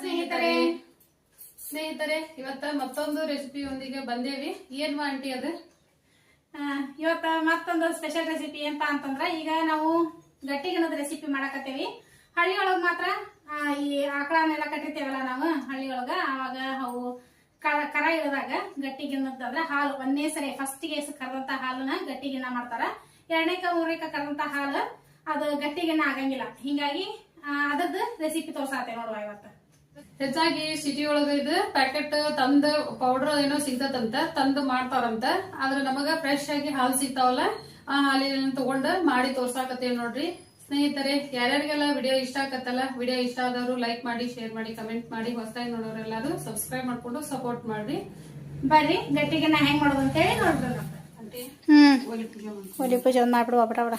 ಸ್ನೇಹಿತರೆ ಸ್ನೇಹಿತರೆ, ಇವತ್ತ ಮತ್ತೊಂದು ರೆಸಿಪಿಯೊಂದಿಗೆ ಬಂದೇವಿ. ಏನ್ ಆಂಟಿ ಅದು? ಇವತ್ತ ಮತ್ತೊಂದು ಸ್ಪೆಷಲ್ ರೆಸಿಪಿ ಅಂತ ಅಂತಂದ್ರ ಈಗ ನಾವು ಗಟ್ಟಿಗಿಣದ ರೆಸಿಪಿ ಮಾಡಾಕತ್ತೇವಿ. ಹಳ್ಳಿ ಒಳಗ್ ಮಾತ್ರ ಈ ಆಕಳನೆಲ್ಲ ಕಟ್ಟಿರ್ತೇವಲ್ಲ ನಾವು ಹಳ್ಳಿ ಒಳಗ ಅವಾಗ ಅವು ಕರ ಕರ ಇಳಿದಾಗ ಗಟ್ಟಿಗಿನ್ನದಂದ್ರ ಹಾಲು, ಒಂದೇ ಸರಿ ಫಸ್ಟ್ಗೆ ಕರೆದಂತ ಹಾಲನ್ನ ಗಟ್ಟಿಗಿನ್ನ ಮಾಡ್ತಾರ. ಎರಡನೇಕ ಮೂರೇಕ ಕರೆದಂತ ಹಾಲು, ಅದು ಗಟ್ಟಿಗಿನ್ನ ಆಗಂಗಿಲ್ಲ. ಹಿಂಗಾಗಿ ಅದರದ್ದು ರೆಸಿಪಿ ತೋರ್ಸಾತೆ ನೋಡುವ ಇವತ್ತು. ಹೆಚ್ಚಾಗಿ ಸಿಟಿ ಒಳಗ ಇದು ಪ್ಯಾಕೆಟ್ ತಂದ ಪೌಡರ್ ಏನೋ ಸಿಗ್ತದಂತ ತಂದು ಮಾಡ್ತಾರಂತ. ಆದ್ರೆ ನಮಗ ಫ್ರೆಶ್ ಆಗಿ ಹಾಲು ಸಿಗ್ತಾವಲ್ಲ ಆ ಹಾಲಿನ ತಗೊಂಡು ಮಾಡಿ ತೋರ್ಸಾಕತ್ತೇವ್ ನೋಡ್ರಿ. ಸ್ನೇಹಿತರೆ ಯಾರ್ಯಾರಿಗೆಲ್ಲ ವಿಡಿಯೋ ಇಷ್ಟ ಆಗತ್ತಲ್ಲ ವಿಡಿಯೋ ಇಷ್ಟ ಆದವರು ಲೈಕ್ ಮಾಡಿ ಶೇರ್ ಮಾಡಿ ಕಮೆಂಟ್ ಮಾಡಿ ಹೊಸದಾಗಿ ನೋಡೋರೆಲ್ಲಾರು ಸಬ್ಸ್ಕ್ರೈಬ್ ಮಾಡ್ಕೊಂಡು ಸಪೋರ್ಟ್ ಮಾಡ್ರಿ. ಬರ್ರಿ ನಾ ಹೆಂಗ್ ಮಾಡೋದು ಅಂತೇಳಿ ನೋಡ್ರಿ ಒಲಿ ಪೂಜೆ ಒಂದು ಮಾಡ್ಬಿಡು ಒಬ್ಬರ ಒಬ್ಬರ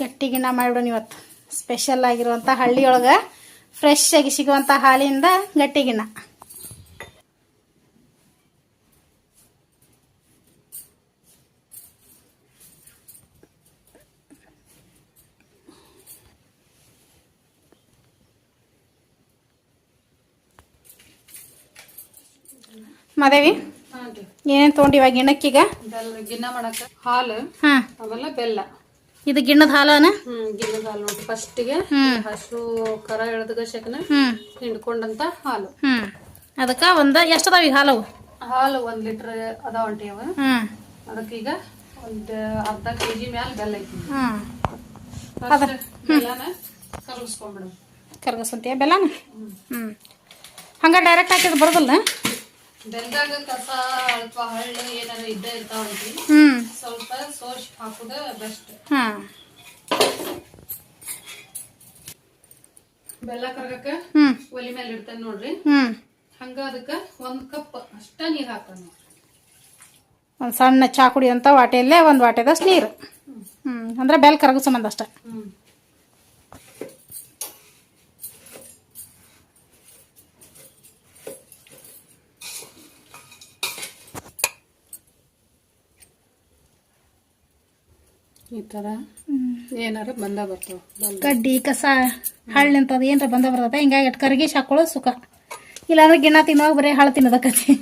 ಗಟ್ಟಿಗಿನ್ನ ಮಾಡಿಬಿಡೋಣ ಇವತ್ತು ಸ್ಪೆಷಲ್ ಆಗಿರುವಂಥ ಹಳ್ಳಿಯೊಳಗೆ. ಫ್ರೆಶ್ ಆಗಿ ಸಿಗುವಂಥ ಹಾಲಿಂದ ಗಟ್ಟಿಗಿನ ಮಾದೇವಿ ಹಾ, ತಗೊಂಡಿವಾಗ ಗಿಣಕ್ಕೀಗ? ಗಿನ್ನ ಮಾಡಕ ಹಾಲು ಹಾಂ. ಆಮೇಲೆ ಬೆಲ್ಲ. ಇದು ಗಿಣ್ಣದ ಹಾಲನ? ಹ್ಮ್ ಗಿಣ್ಣದ ಹಾಲು ನೋಡಿ ಫಸ್ಟಿಗೆ. ಹಸು ಕರ ಎಳದ ಶಕನ ಹ್ಞೂ ಹಿಂಡ್ಕೊಂಡಂತ ಹಾಲು. ಹ್ಮ್. ಅದಕ್ಕೆ ಒಂದ ಎಷ್ಟು ಅದಾವ ಈಗ ಹಾಲು ಹಾಲು ಒಂದ್ ಲೀಟರ್ ಅದಾವ ಅಂಟಿ ಅವ. ಹ್ಞೂ ಅದಕ್ಕೀಗ ಒಂದ್ ಅರ್ಧ ಕೆಜಿ ಮ್ಯಾಲ ಬೆಲ್ಲ ಐತಿ. ಕರ್ಗಸ್ ಬೆಲ್ಲನ ಕರಗಿಸ್ಕೊಂಡ್ಬಿಡು ಕರ್ಗಸಂತೀಯ ಬೆಲ್ಲನ? ಹ್ಮ್. ಹಂಗೆ ಡೈರೆಕ್ಟ್ ಹಾಕಿದ್ ಬರೋದಿಲ್ಲ ಬೆಲ್ಲದಾಗ ಕಸ ಅಥವಾ ಹಳ್ಳು ಏನಾರ ಇದ್ದೇ ಇರ್ತಾವಲ್ರಿ ಹ್ಞೂ ಸ್ವಲ್ಪ ಸೋಸ್ ಹಾಕುದ ಬೆಸ್ಟ್ ಹಾಂ. ಬೆಲ್ಲ ಕರಗಕ್ಕ ಹ್ಞೂ ಒಲಿ ಮೇಲೆ ಇಡ್ತೇನೆ ನೋಡ್ರಿ. ಹ್ಞೂ ಹಂಗ ಅದಕ್ಕ ಒಂದ್ ಕಪ್ ಅಷ್ಟ ನೀರ್ ಹಾಕೋಣ ಒಂದ್ ಒಂದು ಸಣ್ಣ ಚಾ ಕುಡಿಯೋಂಥ ವಾಟೆಯಲ್ಲೇ ಒಂದು ವಾಟೆದಷ್ಟು ನೀರು. ಹ್ಮ್. ಅಂದ್ರೆ ಬೆಲ್ ಕರಗೋ ಸಂಬಂಧ ಅಷ್ಟೇ. ಹ್ಮ್. ಈ ತರ ಏನಾರ ಬಂದ ಬರ್ತಾವ ಗಡ್ಡಿ ಕಸ ಹಳ್ಳಿ ನಿಂತದ ಏನಾರ ಬಂದ ಬರ್ತದ ಹಿಂಗಾಗಿ ಅಟ್ ಕರಗಿಸಿ ಹಾಕೊಳ್ಳೋದು ಸುಖ. ಇಲ್ಲಾಂದ್ರೆ ಗಿಣ ತಿನ್ನೋ ಬರೀ ಹಾಳು ತಿನ್ನೋದಕ್ಕತಿ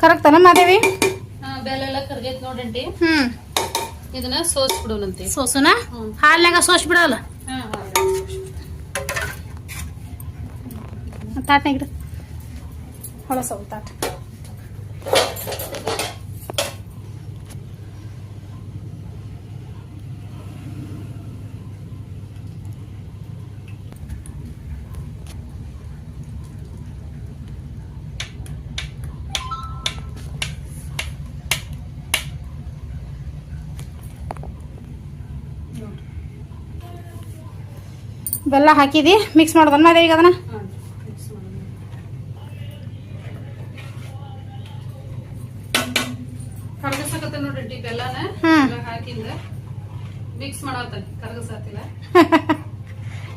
ಕರಗ್ತಾನ ಮಾದೇವಿ? ಹಾ ಬೆಲ್ಲ ಎಲ್ಲ ಕರ್ಗೈತ್ ನೋಡಂಟಿ. ಹ್ಞೂ ಇದನ್ನ ಸೋಸ್ ಬಿಡೋಣಂತೆ ಸೋಸನ. ಹಾಲ್ನಾಗ ಸೋಸ್ ಬಿಡಲ್ಲ? ಹಾ ತಾಟ್ನಾಗ ಇಡು. ಹೊಳಸವು ತಾಟ್. ಬೆಲ್ಲ ಹಾಕಿದಿ ಮಿಕ್ಸ್ ಮಾಡೋದನ್ನ ಈಗ ಅದನ್ನ?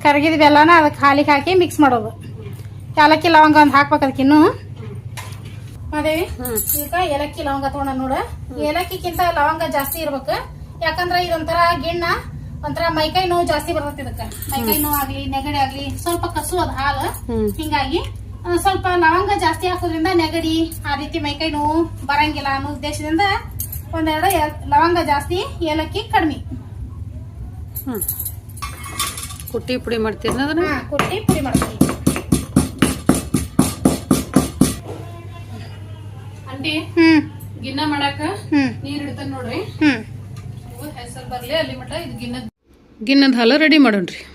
ಕರಗಿದ ಬೆಲ್ಲನ ಅದಕ್ಕೆ ಹಾಲಿಗೆ ಹಾಕಿ ಮಿಕ್ಸ್ ಮಾಡೋದು. ಏಲಕ್ಕಿ ಲವಂಗ ಒಂದು ಹಾಕ್ಬೇಕು ಅದಕ್ಕೆ ಇನ್ನೂ. ಅದೇವಿ ಈಗ ಏಲಕ್ಕಿ ಲವಂಗ ತಗೊಂಡ ನೋಡ. ಏಲಕ್ಕಿಕ್ಕಿಂತ ಲವಂಗ ಜಾಸ್ತಿ ಇರ್ಬೇಕು. ಯಾಕಂದ್ರೆ ಇದೊಂಥರ ಗಿಣ್ಣ ಒಂಥರ ಮೈಕೈ ನೋವು ಜಾಸ್ತಿ ಬರ್ತೈತಿ ಇದಕ್ಕ. ಮೈಕೈ ನೋವು ಆಗ್ಲಿ ನೆಗಡಿ ಆಗ್ಲಿ ಸ್ವಲ್ಪ ಕಸು ಅದ ಹಾಲು. ಹಿಂಗಾಗಿ ಸ್ವಲ್ಪ ಲವಂಗ ಜಾಸ್ತಿ ಹಾಕೋದ್ರಿಂದ ನೆಗಡಿ ಆ ರೀತಿ ಮೈಕೈ ನೋವು ಬರಂಗಿಲ್ಲ ಅನ್ನೋ ಉದ್ದೇಶದಿಂದ ಒಂದೆರಡು ಲವಂಗ ಜಾಸ್ತಿ ಏಲಕ್ಕಿ ಕಡಿಮೆ. ಕುಟ್ಟಿ ಪುಡಿ ಮಾಡ್ತೀರ ಕುಟ್ಟಿ ಪುಡಿ ಮಾಡ್ತೀನಿ ಅಂಟಿ ಗಿನ್ನ ಮಾಡಾಕ ನೀರ್ ಇಡ್ತಾನ ನೋಡ್ರಿ? ಹೆಸರು ಬರ್ಲಿ ಅಲ್ಲಿ ಮಟ ಇದು ಗಿನ್ನದ ಗಿನ್ನದ ಹಾಲು ರೆಡಿ ಮಾಡೋಣ್ರಿ. ಹಾ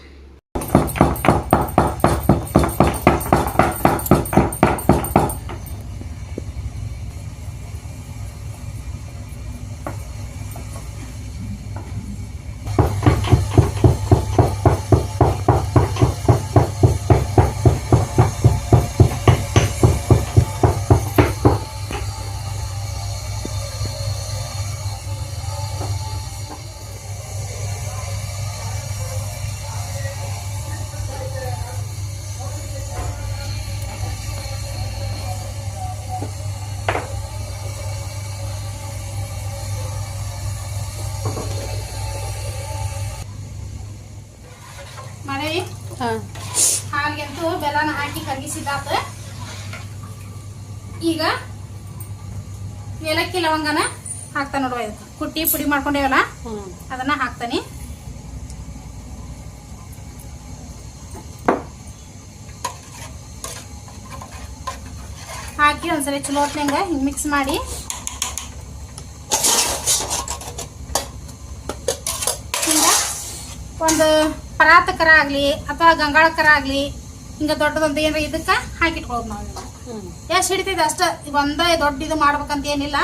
ಹಾಲಿಗಂತೂ ಬೆಲ್ಲನ ಹಾಕಿ ಕರಗಿಸಿದಾತ ಈಗ ಏಲಕ್ಕಿ ಲವಂಗನ ಹಾಕ್ತಾನೆ ನೋಡುವ ಇದಕ್ಕೆ. ಕುಟ್ಟಿ ಪುಡಿ ಮಾಡ್ಕೊಂಡೇವಲ್ಲ? ಅದನ್ನ ಹಾಕ್ತಾನೆ. ಹಾಕಿ ಒಂದ್ಸರಿ ಚಲೋ ಹೊತ್ನಂಗ ಹಿಂಗ್ ಮಿಕ್ಸ್ ಮಾಡಿ. ಹಿಂಗೆ ಒಂದು ಪರಾತಕರ ಆಗ್ಲಿ ಅಥವಾ ಗಂಗಾಳಕರ ಆಗ್ಲಿ ಹಿಂಗ ದೊಡ್ಡದೊಂದು ಏನಾರ ಇದಕ್ಕ ಹಾಕಿಟ್ಕೊಳ್ಳೋದು ನಾವು ಎಷ್ಟು ಹಿಡಿತೈತೆ ಅಷ್ಟ ಒಂದೇ ದೊಡ್ಡ ಇದು ಮಾಡ್ಬೇಕಂತ ಏನಿಲ್ಲ.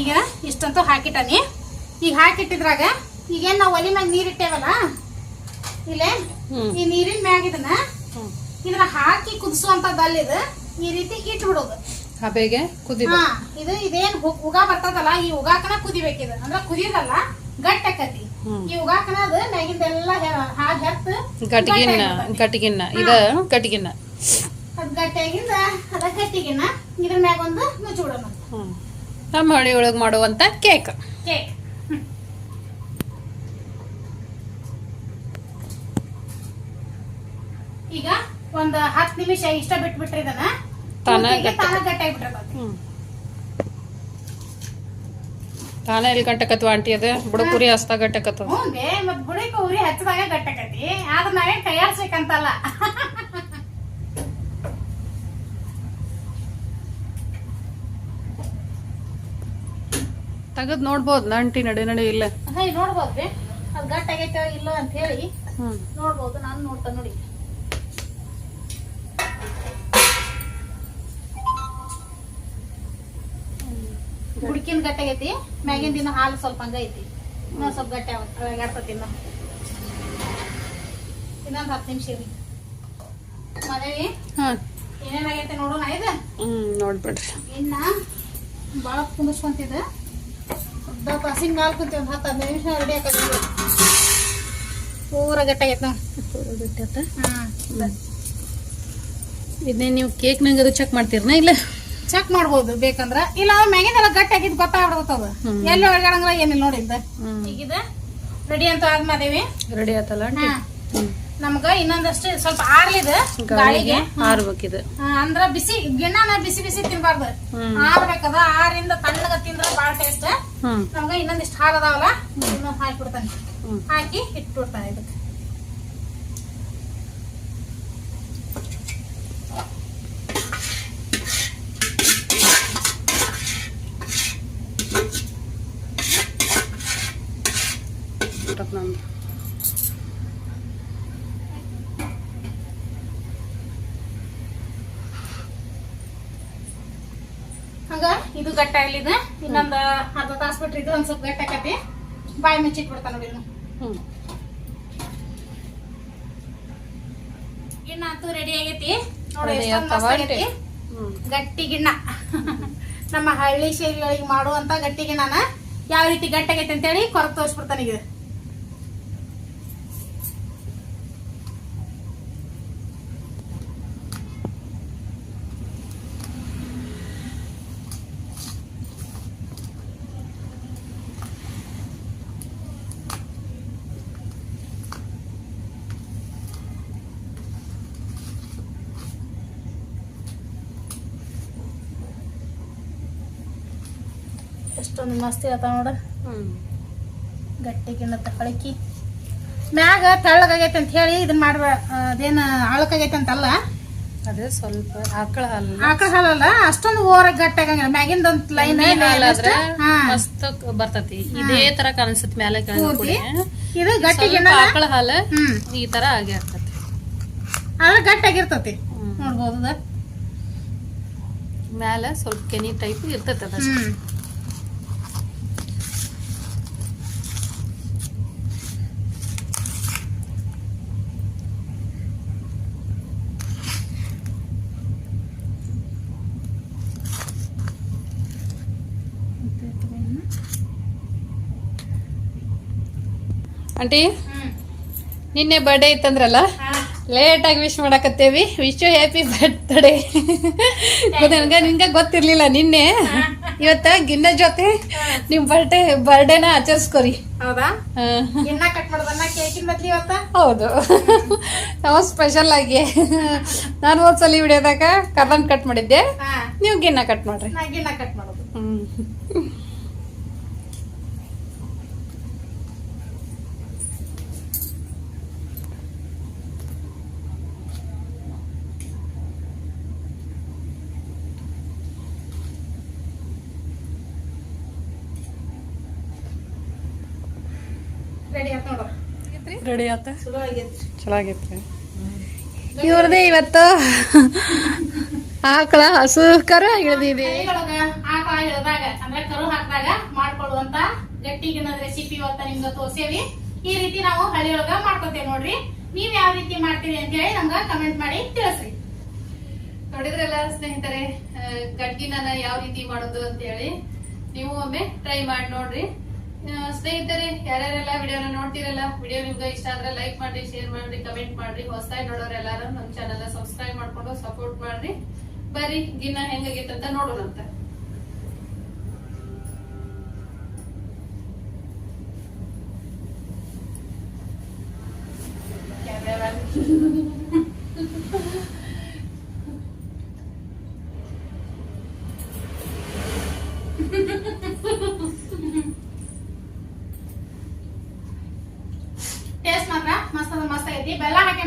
ಈಗ ಇಷ್ಟಂತೂ ಹಾಕಿಟ್ಟಾನಿ. ಈಗ ಹಾಕಿಟ್ಟಿದ್ರಾಗ ಈಗೇನು ನಾವು ಒಲಿ ಮ್ಯಾಗ ನೀರ್ ಇಟ್ಟೇವಲ್ಲ? ಇಲ್ಲೇ? ಈ ನೀರಿನ ಮ್ಯಾಗ ಇದನ್ನ ಇದನ್ನ ಹಾಕಿ ಕುದಿಸುವಂತದ್ದು ಇದು. ಈ ರೀತಿ ಇಟ್ಬಿಡೋದು. ಹಬೆಗೆ ಕುದಿ ಹಾ ಇದು ಇದೇನ್ ಹು- ಉಗಾ ಬರ್ತದಲ್ಲ ಈ ಉಗಾಕನ ಕುದಿಬೇಕಿದು ಅಂದ್ರ ಕುದಿಯೋದಲ್ಲ ಗಟ್ಟಿ ಆಕತಿ ಹ್ಮ್. ಈ ಉಗಾಕನ ಅದು ಮ್ಯಾಗಿಂದೆಲ್ಲ ಹಾಗೆ ಕಟ್ಟಿಗಿನ ಗಟ್ಟಿಗಿನ್ನ ಇದ ಕಟ್ಟಿಗಿನ ಅದ್ ಗಟ್ಟಿಯಾಗಿಂದ ಅದ ಕಟ್ಟಿಗಿನ ಇದ್ರ ಮ್ಯಾಗ ಒಂದು ಮುಚ್ಚಿಬಿಡೋಣ ಹ್ಮ್. ನಮ್ಮ ಹಳ್ಳಿ ಒಳಗ್ ಮಾಡುವಂತ ಕೇಕ್. ಕೇಕ್. ಈಗ ಒಂದ್ ಹತ್ತು ನಿಮಿಷ ಇಷ್ಟ ಬಿಟ್ಬಿಟ್ರಿ ಇದನ್ನ. ತಾನ ತಾನ ಗಂಟಕತ್ವ ಆಂಟಿ ಅದ? ಬುಡಕುರಿ ಹಸ್ತ ಗಂಟಕತ್ವ ಹ್ಞೂ ಬೇ ಮತ್ ಬುಡಕ ಉರಿ ಹಚ್ಚದಾಗ ಗಟ್ಟಕತಿ ಆದ್ರ ನಾವೇನ್ ತಯಾರಿಸ್ಬೇಕಂತಲ್ಲ ತೆಗದ್ ನೋಡ್ಬೋದು ಆಂಟಿ ನಡೆ ನಡೆ ಇಲ್ಲ? ಹೇ ನೋಡ್ಬೋದ್ರಿ. ಅದ್ ಗಟ್ಟಾಗೈತೆ ಇಲ್ಲ ಅಂತ ಹೇಳಿ ನೋಡ್ಬೋದು ನಾನು ನೋಡ್ತಾ ನೋಡಿ. ಹುಡ್ಕಿನ ಐತಿ ಮ್ಯಾಗಿನ ದಿನ ಹಾಲು ಸ್ವಲ್ಪ ಹಂಗ ಐತಿ. ಇನ್ನೊಂದ್ ಸ್ವಲ್ಪ ಗಟ್ಟಿ ಆಗ್ತತಿ. ಇನ್ನ ಇನ್ನೊಂದ್ ಹತ್ತು ನಿಮಿಷ ಇರಿ. ಮದೇವಿ ಏನೇನ್ ಏನೇನಾಗೈತೆ ನೋಡೋಣ ಇದು? ಹ್ಮ್ ನೋಡ್ಬಿಡ್ರಿ. ಇನ್ನ ಬಾಳ ಕುಂದಿಸ್ಕೊಂತಿದ ಹಸಿನ ತಾಸಿನ ಒಂದ್ ಹತ್ತು ಹದಿನೈದು ನಿಮಿಷ ರೆಡಿ ಹಾಕೋದು ಪೂರ ಗಟ್ಟಾಗೈತೆ ನಾವು ಹ್ಮ್. ಇದನ್ನೇ ನೀವು ಕೇಕ್ ನಂಗೆ ಅದು ಚೆಕ್ ಮಾಡ್ತೀರನ ಇಲ್ಲ? ಚೆಕ್ ಮಾಡ್ಬೋದು ಬೇಕಂದ್ರ. ಇಲ್ಲ ಮ್ಯಾಗಿಂದೆಲ್ಲ ಗಟ್ಟಿ ಆಗಿದ್ ಗೊತ್ತಾಗ್ಬಿಡ್ತದ ಅದು. ಎಲ್ಲಿ ಒಳಗಡಂಗ್ರ ಏನಿಲ್ಲ ನೋಡಿದ್ದ ಹ್ಮ್. ಈಗಿದ ರೆಡಿ ಅಂತ ಆದ್ಮಾದೇವಿ ರೆಡಿ ಆತಲ್ಲ. ನಮ್ಗ ಇನ್ನೊಂದಷ್ಟು ಸ್ವಲ್ಪ ಆರ್ಲಿದ ಗಾಳಿಗೆ ಆರ್ಬೇಕಿದ. ಅಂದ್ರ ಬಿಸಿ ಗಿಣ್ಣನ ಬಿಸಿ ಬಿಸಿ ತಿನ್ಬಾರ್ದು. ಆರ್ಬೇಕದ ಆರಿಂದ ತಣ್ಣಗ ತಿಂದ್ರ ಬಾಳ ಟೇಸ್ಟ್ ನಮ್ಗ ಇನ್ನೊಂದಿಷ್ಟು ಹಾಲು ಅದಾವಲ್ಲ ಇನ್ನೊಂದು ಹಾಕಿ ಬಿಡ್ತಾನೆ ಹಾಕಿ ಇಟ್ಬಿಡ್ತಾನೆ ಇದಕ್ಕೆ. ಇದು ಗಟ್ಟ ಇಲ್ಲಿದ ಇನ್ನೊಂದ್ ಅರ್ಧ ತಾಸ್ ಬಿಟ್ರಿ ಇದು ಒಂದ್ ಸ್ವಲ್ಪ ಗಟ್ಟ ಆಕತಿ ಬಾಯಿ ಮುಚ್ಚಿಟ್ಬಿಡ್ತಾನ ನೋಡಿ ಇದನ್ನ. ಗಿಣ್ಣ ಅಂತೂ ರೆಡಿ ಆಗೈತಿ. ನೋಡಿ ಗಟ್ಟಿ ಗಿಣ್ಣ. ನಮ್ಮ ಹಳ್ಳಿ ಶೈಲಿಗಳಿಗೆ ಮಾಡುವಂತ ಗಟ್ಟಿ ಗಿಣ್ಣನ ಯಾವ ರೀತಿ ಗಟ್ಟಾಗೈತೆ ಅಂತೇಳಿ ಕೊರತೆ ತೋರಿಸ್ಬಿಡ್ತಾನೆ ಈಗ. ಎಷ್ಟೊಂದು ಮಸ್ತ್ ಇರತ್ತ ನೋಡ. ಗಟ್ಟಿ ತಕೊಳಕಿ ಮ್ಯಾಗ ತೆಳ್ಳಗಾಗೈತೆ ಅಂತ ಹೇಳಿ ಇದನ್ನ ಮಾಡ್ಬೇಡ ಅದೇನ ಆಳಕಾಗೈತೆ ಅಂತಲ್ಲ? ಅದೇ ಸ್ವಲ್ಪ ಆಕಳ ಹಾಲು ಆಕಳ ಹಾಲಲ್ಲ? ಅಷ್ಟೊಂದು ಓರ ಗಟ್ಟಾಗಂಗಿಲ್ಲ ಮ್ಯಾಗಿಂದ ಒಂದ್ ಲೈನ್ ಮಸ್ತ್ ಬರ್ತತಿ. ಇದೇ ತರ ಕಾಣಿಸುತ್ತೆ ಮೇಲೆ ಕೆಳಗೆ ಇದು ಗಟ್ಟಿಗೆ ಆಕಳ ಹಾಲು ಈ ತರ ಆಗಿ ಆಗ್ತತಿ ಆದ್ರೆ ಗಟ್ಟಾಗಿರ್ತತಿ ನೋಡ್ಬೋದ. ಮ್ಯಾಲ ಸ್ವಲ್ಪ ಕೆನಿ ಟೈಪ್ ಇರ್ತೈತೆ ಅದ ಹ್ಮ್ ಆಂಟಿ ನಿನ್ನೆ ಬರ್ಡೇ ಇತ್ತಂದ್ರಲ್ಲ? ಲೇಟಾಗಿ ಲೇಟ್ ಆಗಿ ವಿಶ್ ಮಾಡಕತ್ತೇವಿ. ವಿಶ್ ಯು ಹ್ಯಾಪಿ ಬರ್ತ್ಡೇ ಗೊತ್ತ ನಿಂಗೆ ಗೊತ್ತಿರ್ಲಿಲ್ಲ ನಿನ್ನೆ. ಇವತ್ತ ಗಿನ್ನ ಜೊತೆ ನಿಮ್ ಬರ್ಡೇ ಬರ್ಡೇನ ಆಚರಿಸ್ಕೊರಿ. ಹೌದಾ? ನಾವು ಸ್ಪೆಷಲ್ ಆಗಿ. ನಾನು ಒಂದ್ಸಲಿ ವಿಡಿಯೋದಾಗ ಕರ್ದನ್ ಕಟ್ ಮಾಡಿದ್ದೆ. ನೀವು ಗಿನ್ನ ಕಟ್ ಮಾಡ್ರಿ. ನಾ ಗಿನ್ನ ಕಟ್ ಮಾಡೋದು. ಹ್ಮ್. ರೆಡಿ ಆತ್ ನೋಡು. ರೆಡಿ ಆತ? ಚಲೋ ಆಗೈತಿ ಚಲೋ ಆಗೈತ್ರಿ ಇವ್ರದೇ ಇವತ್ತು ಆಕಳ ಹಸು ಕರು ಹಿಡಿದಿದೆ. ಆಕಳ ಇಳ್ದಾಗ ಅಂದ್ರೆ ಕರು ಹಾಕಿದಾಗ ಮಾಡ್ಕೊಳ್ಳುವಂತ ಗಟ್ಟಿಗಿನ ರೆಸಿಪಿ ಇವತ್ತ ನಿಮ್ಗೆ ತೋರ್ಸೇವಿ. ಈ ರೀತಿ ನಾವು ಹಳ್ಳಿಯೊಳಗ ಮಾಡ್ಕೊತೇವೆ ನೋಡ್ರಿ. ನೀವ್ ಯಾವ ರೀತಿ ಮಾಡ್ತೀರಿ ಅಂತ ಹೇಳಿ ನಮ್ಗ ಕಮೆಂಟ್ ಮಾಡಿ ತಿಳಿಸ್ರಿ. ನೋಡಿದ್ರಲ್ಲ ಸ್ನೇಹಿತರೆ ಗಡ್ಗಿನ ಯಾವ ರೀತಿ ಮಾಡೋದು ಅಂತ ಹೇಳಿ ನೀವು ಒಮ್ಮೆ ಟ್ರೈ ಮಾಡಿ ನೋಡ್ರಿ. ಸ್ನೇಹಿತರೆ, ಯಾರ್ಯಾರೆಲ್ಲ ವಿಡಿಯೋನ ನೋಡ್ತಿರಲ್ಲ, ವಿಡಿಯೋ ನಿಮ್ಗೆ ಇಷ್ಟ ಆದ್ರೆ ಲೈಕ್ ಮಾಡಿ ಶೇರ್ ಮಾಡಿ ಕಮೆಂಟ್ ಮಾಡ್ರಿ. ಹೊಸದಾಗಿ ನೋಡೋರೆಲ್ಲಾರು ನಮ್ ಚಾನಲ್ ಸಬ್ಸ್ಕ್ರೈಬ್ ಮಾಡ್ಕೊಂಡು ಸಪೋರ್ಟ್ ಮಾಡ್ರಿ. ಬರ್ರಿ ಗಿನ್ನ ಹೆಂಗಾಗಿತ್ತಂತ ನೋಡೋಣಂತ.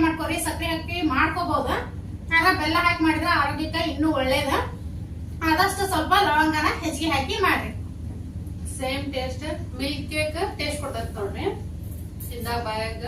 ಮಾಡ್ಕೋರಿ ಸಕ್ಕರೆ ಹಾಕಿ ಮಾಡ್ಕೋಬಹುದು ಆಗ ಬೆಲ್ಲ ಹಾಕಿ ಮಾಡಿದ್ರೆ ಆರೋಗ್ಯಕ್ಕೆ ಇನ್ನೂ ಒಳ್ಳೇದ. ಆದಷ್ಟು ಸ್ವಲ್ಪ ಲವಂಗನ ಹೆಚ್ಚಿಗೆ ಹಾಕಿ ಮಾಡ್ರಿ. Same taste milk cake taste ಕೊಡ್ತೈತಿ ನೋಡ್ರಿ. ಇಂದ ಬಾಯಾಗ.